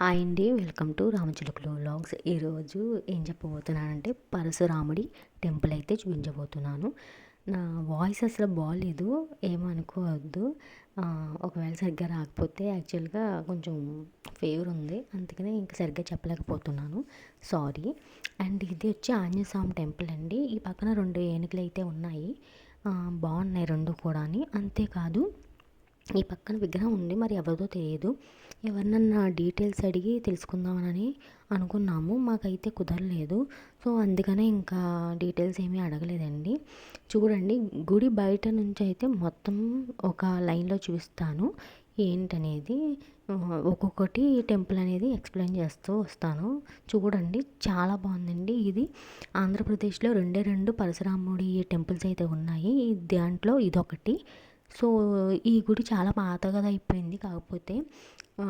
Hi అండి welcome to రామచిలుకలు vlogs. ఈరోజు ఏం చెప్పబోతున్నానంటే పరశురాముడి టెంపుల్ అయితే చూపించబోతున్నాను. నా వాయిస్ అసలు బాగాలేదు ఏమనుకోవద్దు. ఒకవేళ సరిగ్గా రాకపోతే యాక్చువల్గా కొంచెం ఫేవర్ ఉంది అందుకనే ఇంకా సరిగ్గా చెప్పలేకపోతున్నాను. సారీ. అండ్ ఇది వచ్చి ఆంజనేయ స్వామి టెంపుల్ అండి. ఈ పక్కన రెండు ఏనుగులు అయితే ఉన్నాయి. బాగున్నాయి రెండు కూడా అంతేకాదు ఈ పక్కన విగ్రహం ఉంది మరి ఎవరిదో తెలియదు ఎవరినన్నా డీటెయిల్స్ అడిగి తెలుసుకుందామని అనుకున్నాము. మాకైతే కుదరలేదు. సో అందుకనే ఇంకా డీటెయిల్స్ ఏమీ అడగలేదండి. చూడండి గుడి బయట నుంచి అయితే మొత్తం ఒక లైన్లో చూపిస్తాను. ఏంటనేది? ఒక్కొక్కటి టెంపుల్ అనేది ఎక్స్ప్లెయిన్ చేస్తూ వస్తాను. చూడండి చాలా బాగుందండి. ఇది ఆంధ్రప్రదేశ్లో రెండే రెండు పరశురాముడి టెంపుల్స్ అయితే ఉన్నాయి. దాంట్లో ఇదొకటి. సో ఈ గుడి చాలా పాతగా అయిపోయింది. కాకపోతే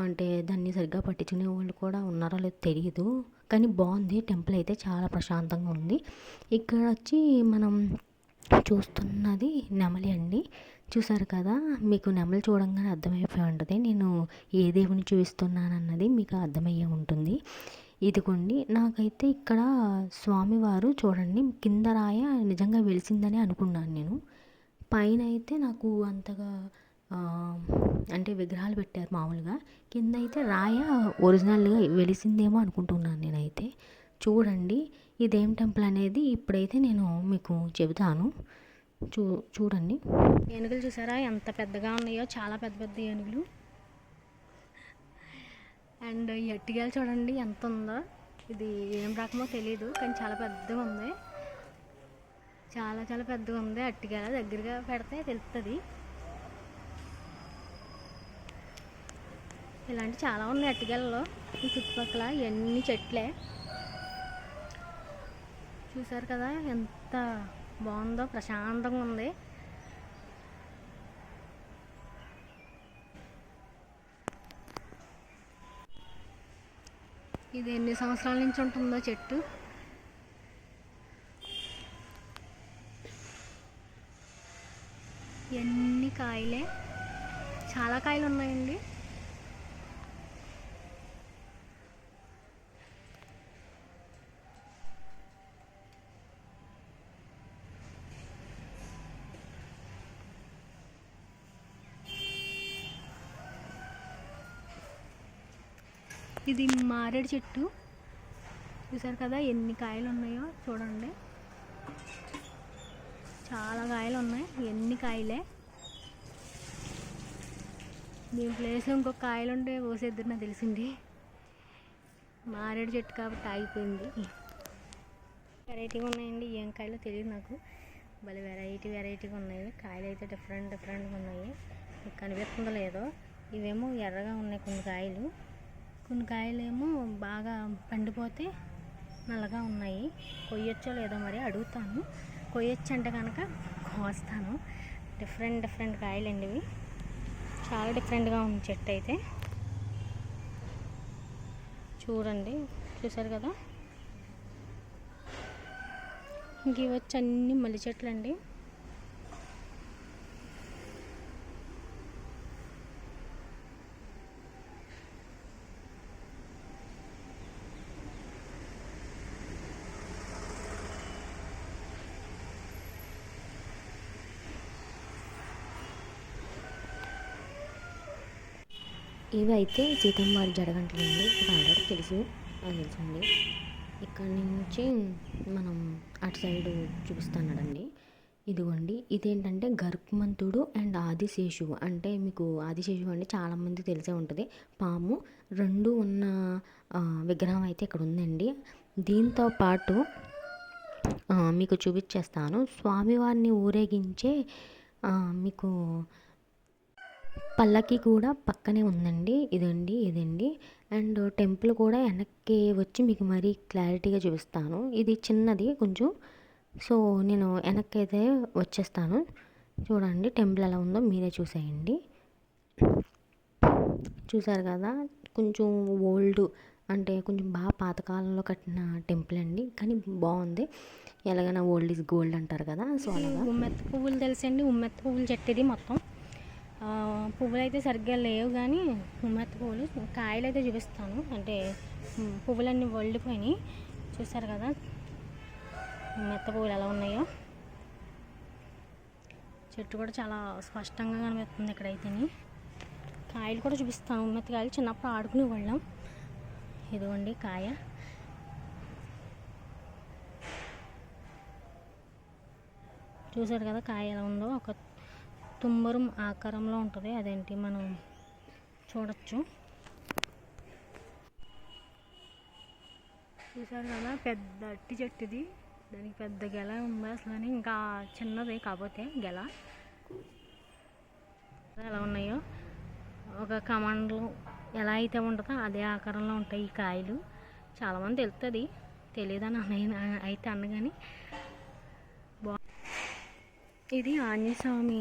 అంటే దాన్ని సరిగ్గా పట్టించుకునే వాళ్ళు కూడా ఉన్నారో లేదో తెలియదు కానీ బాగుంది. టెంపుల్ అయితే చాలా ప్రశాంతంగా ఉంది. ఇక్కడ వచ్చి మనం చూస్తున్నది నెమలి అండి. చూసారు కదా మీకు నెమలి చూడంగానే అర్థమైపోయి ఉంటుంది. నేను ఏ దేవుని చూపిస్తున్నానన్నది మీకు అర్థమయ్యే ఉంటుంది. ఇదిగోండి నాకైతే ఇక్కడ స్వామివారు చూడండి కింద రాయ నిజంగా వెలిసిందని అనుకున్నాను నేను. పైన అయితే నాకు అంతగా అంటే విగ్రహాలు పెట్టారు మామూలుగా. కింద అయితే రాయ ఒరిజినల్గా వెలిసిందేమో అనుకుంటున్నాను నేనైతే. చూడండి ఇదేం టెంపుల్ అనేది? ఇప్పుడైతే నేను మీకు చెబుతాను. చూ చూడండి. ఏనుగులు చూసారా? ఎంత పెద్దగా ఉన్నాయో చాలా పెద్ద పెద్ద ఏనుగులు. అండ్ ఈ ఎట్టిగాలు చూడండి ఎంత ఉందో. ఇది ఏం రకమో తెలియదు కానీ చాలా పెద్దగా ఉంది. చాలా చాలా పెద్దగా ఉంది. అట్టిగా దగ్గరగా పెడితే తెలుస్తుంది ఇలాంటి చాలా ఉన్నాయి అట్టిగలలో. ఈ చుట్టుపక్కల ఎన్ని చెట్లే. చూసారు కదా ఎంత బాగుందో ప్రశాంతంగా ఉంది. ఇది ఎన్ని సంవత్సరాల నుంచి ఉంటుందో చెట్టు? ఎన్ని కాయలే. చాలా కాయలు ఉన్నాయండి ఇది మారేడు చెట్టు. చూసారు కదా ఎన్ని కాయలు ఉన్నాయో చూడండి. చాలా కాయలు ఉన్నాయి ఎన్ని కాయలే. దీని ప్లేస్లో ఇంకొక కాయలు ఉంటే పోసేద్దరు నాకు తెలిసింది. మారేడు చెట్టు కాబట్టి ఆగిపోయింది. వెరైటీగా ఉన్నాయండి. ఏం కాయలో తెలియదు నాకు. భలే వెరైటీ వెరైటీగా ఉన్నాయి. కాయలు అయితే డిఫరెంట్ డిఫరెంట్గా ఉన్నాయి. మీకు కనిపిస్తుందో లేదో. ఇవేమో ఎర్రగా ఉన్నాయి కొన్ని కాయలు. కొన్ని కాయలేమో బాగా పండిపోతే నల్లగా ఉన్నాయి. కొయ్యొచ్చో లేదో మరి అడుగుతాను. కొయ్యొచ్చు అంటే కనుక కోస్తాను. డిఫరెంట్ డిఫరెంట్ కాయలండి ఇవి. చాలా డిఫరెంట్గా ఉంది చెట్టు అయితే. చూడండి చూసారు కదా? ఇంక ఇవి వచ్చి అన్ని మల్లి చెట్లు అండి ఇవి అయితే సీతమ్మవారి జడగంటలండి ఇది ఆల్రెడీ తెలుసు అది తెలుసండి. ఇక్కడ నుంచి మనం అటు సైడ్ చూపిస్తున్నాడండి ఇదిగోండి ఇదేంటంటే గర్భమంతుడు అండ్ ఆదిశేషువు. అంటే మీకు ఆదిశేషువు అంటే చాలామంది తెలిసే ఉంటుంది. పాము రెండు ఉన్న విగ్రహం అయితే ఇక్కడ ఉందండి. దీంతో పాటు మీకు చూపించేస్తాను. స్వామివారిని ఊరేగించే మీకు పల్లకి కూడా పక్కనే ఉందండి. ఇదండి ఇదండి. అండ్ టెంపుల్ కూడా వెనక్కి వచ్చి మీకు మరీ క్లారిటీగా చూపిస్తాను. ఇది చిన్నది కొంచెం. సో నేను వెనక్కి అయితే వచ్చేస్తాను. చూడండి టెంపుల్ ఎలా ఉందో మీరే చూసేయండి. చూసారు కదా? కొంచెం ఓల్డ్ అంటే కొంచెం బాగా పాతకాలంలో కట్టిన టెంపుల్ అండి. కానీ బాగుంది. ఎలాగైనా ఓల్డ్ ఇస్ గోల్డ్ అంటారు కదా? సో అలాగా. ఉమ్మెత్త పువ్వులు తెలుసండి. ఉమ్మెత్త పువ్వులు చెట్టేది మొత్తం. పువ్వులు అయితే సరిగ్గా లేవు కానీ ఉమ్మెత్త పువ్వులు కాయలు అయితే చూపిస్తాను. అంటే పువ్వులన్నీ వల్లిపోయినాయి చూసారు కదా? మెత్త పువ్వులు ఎలా ఉన్నాయో. చెట్టు కూడా చాలా స్పష్టంగా కనిపిస్తుంది ఇక్కడైతేని. కాయలు కూడా చూపిస్తాను. ఉమ్మెత్త కాయలు చిన్నప్పుడు ఆడుకునే వాళ్ళం. ఇదిగోండి కాయ. చూసారు కదా కాయ ఎలా ఉందో? ఒక తుంబరం ఆకారంలో ఉంటుంది. అదేంటి మనం చూడొచ్చు. చూసారు కదా పెద్ద అట్టి చెట్టు ఇది దానికి పెద్ద గెల ఉంది అసలు అని ఇంకా చిన్నది కాకపోతే గెల. ఎలా ఉన్నాయో? ఒక కమాండ్లు ఎలా అయితే ఉంటుందో అదే ఆకారంలో ఉంటాయి ఈ కాయలు. చాలామంది తెలుస్తుంది తెలియదని అన్న అయితే అన్నగాని. బా ఇది ఆంజనేయ స్వామి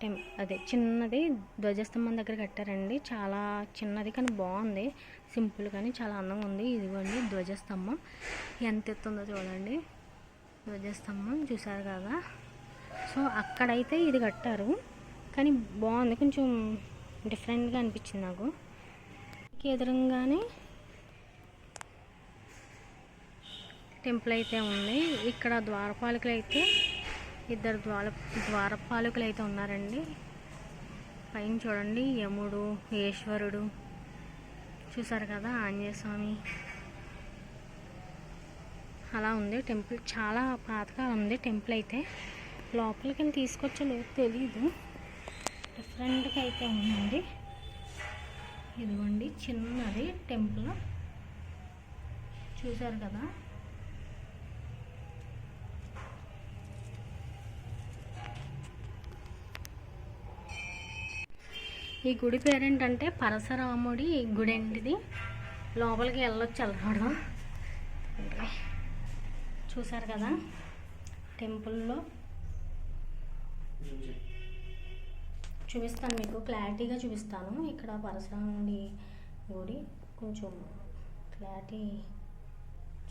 టెం అదే చిన్నది ధ్వజస్తంభం దగ్గర కట్టారండి. చాలా చిన్నది కానీ బాగుంది. సింపుల్ కానీ చాలా అందంగా ఉంది. ఇదిగోండి ధ్వజస్తంభం. ఎంత ఎత్తుందో చూడండి. ధ్వజస్తంభం చూసారు కదా. సో అక్కడైతే ఇది కట్టారు. కానీ బాగుంది. కొంచెం డిఫరెంట్గా అనిపించింది నాకు. ఎదురుగానే టెంపుల్ అయితే ఉంది. ఇక్కడ ద్వారపాలకులు అయితే ఇద్దరు ద్వార ద్వారపాలకులు అయితే ఉన్నారండి. పైన చూడండి యముడు ఈశ్వరుడు. చూసారు కదా ఆంజనేయ స్వామి అలా ఉంది టెంపుల్. చాలా పాతకాలం ఉంది టెంపుల్ అయితే. లోపలికి వెళ్ళి తీసుకొచ్చో లేదో తెలీదు. డిఫరెంట్గా అయితే ఉందండి. ఇదిగోండి చిన్నది టెంపుల్. చూసారు కదా. ఈ గుడి పేరేంటంటే పరశురాముడి గుడి అండి లోపలికి వెళ్ళొచ్చు వెళ్ళకూడదు. చూసారు కదా? టెంపుల్లో. చూపిస్తాను మీకు క్లారిటీగా చూపిస్తాను. ఇక్కడ పరశురాముడి గుడి కొంచెం క్లారిటీ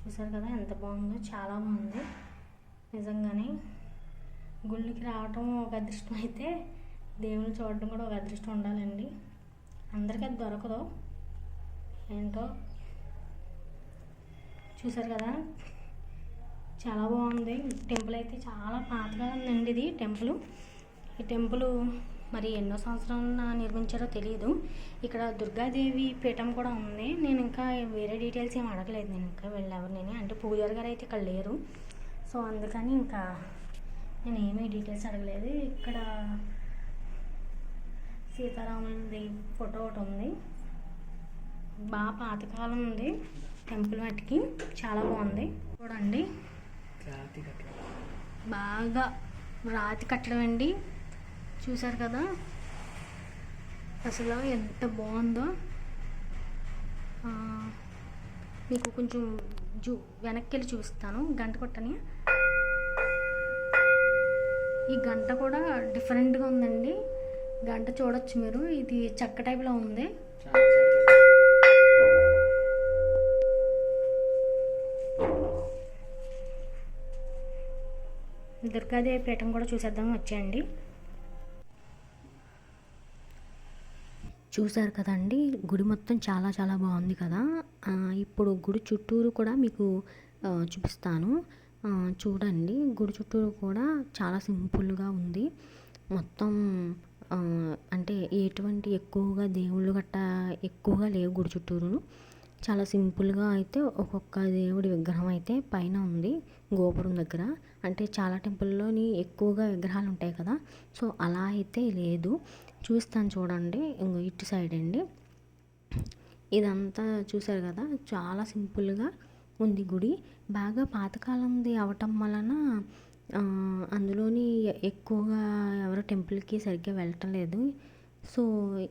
చూసారు కదా? ఎంత బాగుందో చాలా బాగుంది. నిజంగానే గుళ్ళకి రావటం ఒక అదృష్టం అయితే దేవుని చూడడం కూడా ఒక అదృష్టం ఉండాలండి. అందరికీ అది దొరకదు. ఏంటో? చూసారు కదా? చాలా బాగుంది. టెంపుల్ అయితే చాలా పాతగా ఉందండి ఇది టెంపుల్. ఈ టెంపుల్ మరి ఎన్నో సంవత్సరాలు నిర్మించారో తెలియదు ఇక్కడ దుర్గాదేవి పీఠం కూడా ఉంది. నేను ఇంకా వేరే డీటెయిల్స్ ఏం అడగలేదు. నేను ఇంకా వెళ్ళెవరిని అంటే పూజారి గారు అయితే ఇక్కడ లేరు. సో అందుకని ఇంకా నేను ఏమీ డీటెయిల్స్ అడగలేదు. ఇక్కడ సీతారాములది ఫోటో ఒకటి ఉంది. బాగా పాతకాలం ఉంది. టెంపుల్ మట్టికి చాలా బాగుంది. చూడండి. బాగా రాతి కట్టడం అండి. చూసారు కదా? అసలు ఎంత బాగుందో. మీకు కొంచెం జూ వెనక్కి వెళ్ళి చూస్తాను గంట కొట్టని. ఈ గంట కూడా డిఫరెంట్గా ఉందండి. గంట చూడొచ్చు మీరు. ఇది చెక్క టైప్లో ఉంది. దుర్గాదేవి పీఠం కూడా చూసేద్దాం వచ్చేయండి. చూసారు కదండి గుడి మొత్తం చాలా చాలా బాగుంది కదా. ఇప్పుడు గుడి చుట్టూరు కూడా మీకు చూపిస్తాను. చూడండి గుడి చుట్టూరు కూడా చాలా సింపుల్గా ఉంది. మొత్తం అంటే ఎటువంటి ఎక్కువగా దేవుళ్ళు గట్టా ఎక్కువగా లేవు గుడి చుట్టూరును. చాలా సింపుల్గా అయితే ఒక్కొక్క దేవుడి విగ్రహం అయితే పైన ఉంది గోపురం దగ్గర. అంటే చాలా టెంపుల్లోని ఎక్కువగా విగ్రహాలు ఉంటాయి కదా సో అలా అయితే లేదు. చూస్తాను చూడండి ఇంకో ఇటు సైడ్ అండి. ఇదంతా చూసారు కదా చాలా సింపుల్గా ఉంది గుడి. బాగా పాతకాలంది అవటం వలన అందులోని ఎక్కువగా ఎవరు టెంపుల్కి సరిగ్గా వెళ్ళటం లేదు. సో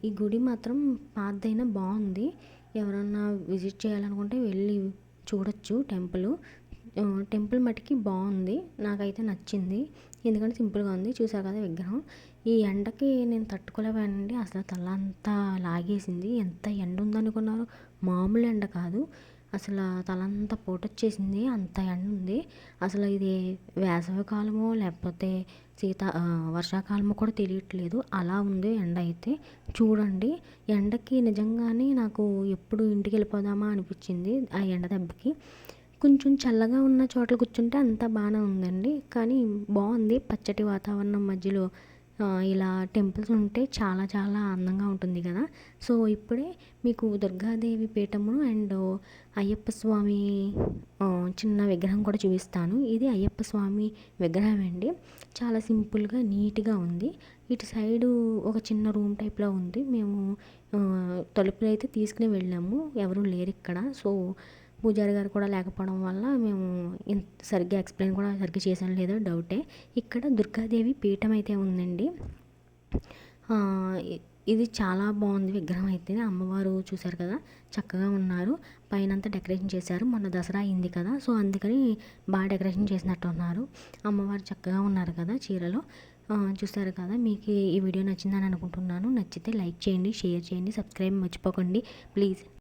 ఈ గుడి మాత్రం పాతదైనా బాగుంది. ఎవరన్నా విజిట్ చేయాలనుకుంటే వెళ్ళి చూడొచ్చు టెంపుల్. టెంపుల్ మటుకి బాగుంది. నాకైతే నచ్చింది. ఎందుకంటే సింపుల్గా ఉంది. చూసా కదా విగ్రహం. ఈ ఎండకి నేను తట్టుకోలేకపోయానండి. అసలు తల అంతా లాగేసింది. ఎంత ఎండ ఉందనుకున్నారు? మామూలు ఎండ కాదు. అసలు తలంతా పోటొచ్చేసింది. అంత ఎండ ఉంది అసలు ఇది వేసవి కాలమో లేకపోతే శీత వర్షాకాలమో కూడా తెలియట్లేదు. అలా ఉంది ఎండ అయితే చూడండి ఎండకి నిజంగానే నాకు ఎప్పుడు ఇంటికి వెళ్ళిపోదామా అనిపించింది ఆ ఎండ దెబ్బకి. కొంచెం చల్లగా ఉన్న చోట్ల కూర్చుంటే అంతా బాగానే ఉందండి. కానీ బాగుంది పచ్చటి వాతావరణం మధ్యలో ఇలా టెంపుల్స్ ఉంటే చాలా చాలా అందంగా ఉంటుంది కదా. సో ఇప్పుడే మీకు దుర్గాదేవి పీఠము అండ్ అయ్యప్ప స్వామి చిన్న విగ్రహం కూడా చూపిస్తాను. ఇది అయ్యప్ప స్వామి విగ్రహం అండి. చాలా సింపుల్గా నీట్గా ఉంది. ఇటు సైడు ఒక చిన్న రూమ్ టైప్లో ఉంది. మేము తలుపులు అయితే తీసుకుని వెళ్ళాము. ఎవరు లేరు ఇక్కడ. సో పూజారి గారు కూడా లేకపోవడం వల్ల మేము ఇంత సరిగ్గా ఎక్స్ప్లెయిన్ కూడా సరిగ్గా చేసాను లేదో డౌటే. ఇక్కడ దుర్గాదేవి పీఠం అయితే ఉందండి. ఇది చాలా బాగుంది విగ్రహం అయితే. అమ్మవారు చూశారు కదా చక్కగా ఉన్నారు. పైన అంతా డెకరేషన్ చేశారు. మొన్న దసరా అయింది కదా సో అందుకని బాగా డెకరేషన్ చేసినట్టు ఉన్నారు. అమ్మవారు చక్కగా ఉన్నారు కదా చీరలో. చూస్తారు కదా మీకు ఈ వీడియో నచ్చిందని అనుకుంటున్నాను. నచ్చితే లైక్ చేయండి షేర్ చేయండి సబ్స్క్రైబ్ మర్చిపోకండి. ప్లీజ్.